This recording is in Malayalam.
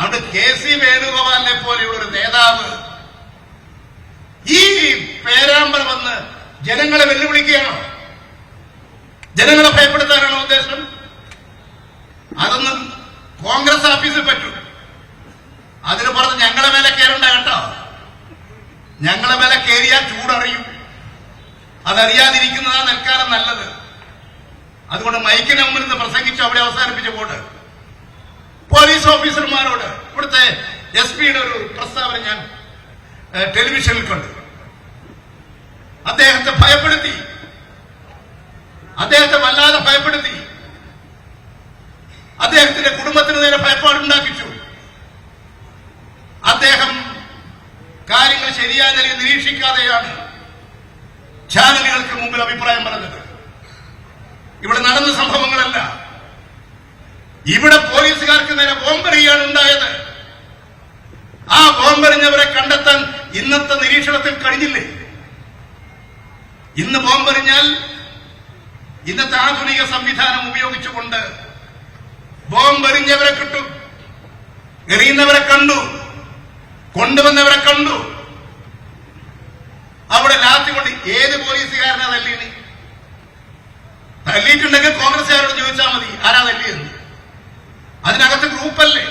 അതുകൊണ്ട് കെ സി വേണുഗോപാലിനെ പോലെയുള്ള ഒരു നേതാവ് ഈ പേരാമ്പർ വന്ന് ജനങ്ങളെ വെല്ലുവിളിക്കുകയാണോ? ജനങ്ങളെ ഭയപ്പെടുത്താനാണോ ഉദ്ദേശം? അതൊന്നും കോൺഗ്രസ് ഓഫീസിൽ പറ്റൂ. അതിന് പുറത്ത് ഞങ്ങളെ മേലെ കയറണ്ട കേട്ടോ. ഞങ്ങളെ മേലെ കയറിയാൽ ചൂടറിയും. അതറിയാതിരിക്കുന്നതാണ് നിൽക്കാലം നല്ലത്. അതുകൊണ്ട് മൈക്കിന് മുമ്പിൽ നിന്ന് പ്രസംഗിച്ചു അവിടെ അവസാനിപ്പിച്ച പോട്ട്. ഓഫീസർമാരോട് ഇവിടുത്തെ എസ് പിയുടെ ഒരു പ്രസ്താവന ഞാൻ ടെലിവിഷനിൽ കണ്ടു. അദ്ദേഹത്തെ ഭയപ്പെടുത്തി. അദ്ദേഹത്തെ വല്ലാതെ ഭയപ്പെടുത്തി. അദ്ദേഹത്തിന്റെ കുടുംബത്തിന് നേരെ ഭയപ്പാടുണ്ടാക്കിച്ചു. അദ്ദേഹം കാര്യങ്ങൾ ശരിയായ നിലയിൽ നിരീക്ഷിക്കാതെയാണ് ചാനലുകൾക്ക് മുമ്പിൽ അഭിപ്രായം പറഞ്ഞത്. ഇവിടെ നടന്ന സംഭവങ്ങളല്ല. ഇവിടെ ആ ബോംബെറിഞ്ഞവരെ കണ്ടെത്താൻ ഇന്നത്തെ നിരീക്ഷണത്തിൽ കഴിഞ്ഞില്ലേ? ഇന്ന് ബോംബെറിഞ്ഞാൽ ഇന്നത്തെ ആധുനിക സംവിധാനം ഉപയോഗിച്ചുകൊണ്ട് ബോംബെറിഞ്ഞവരെ കിട്ടും. എറിയുന്നവരെ കണ്ടു. കൊണ്ടുവന്നവരെ കണ്ടു. അവിടെ ലാത്തി കൊണ്ട് ഏത് പോലീസുകാരനാ തല്ലിയത് തല്ലിയിട്ടുണ്ടെങ്കിൽ കോൺഗ്രസ്സുകാരോട് ചോദിച്ചാൽ മതി ആരാ തല്ലിയെന്ന്. അതിനകത്ത് ഗ്രൂപ്പല്ലേ?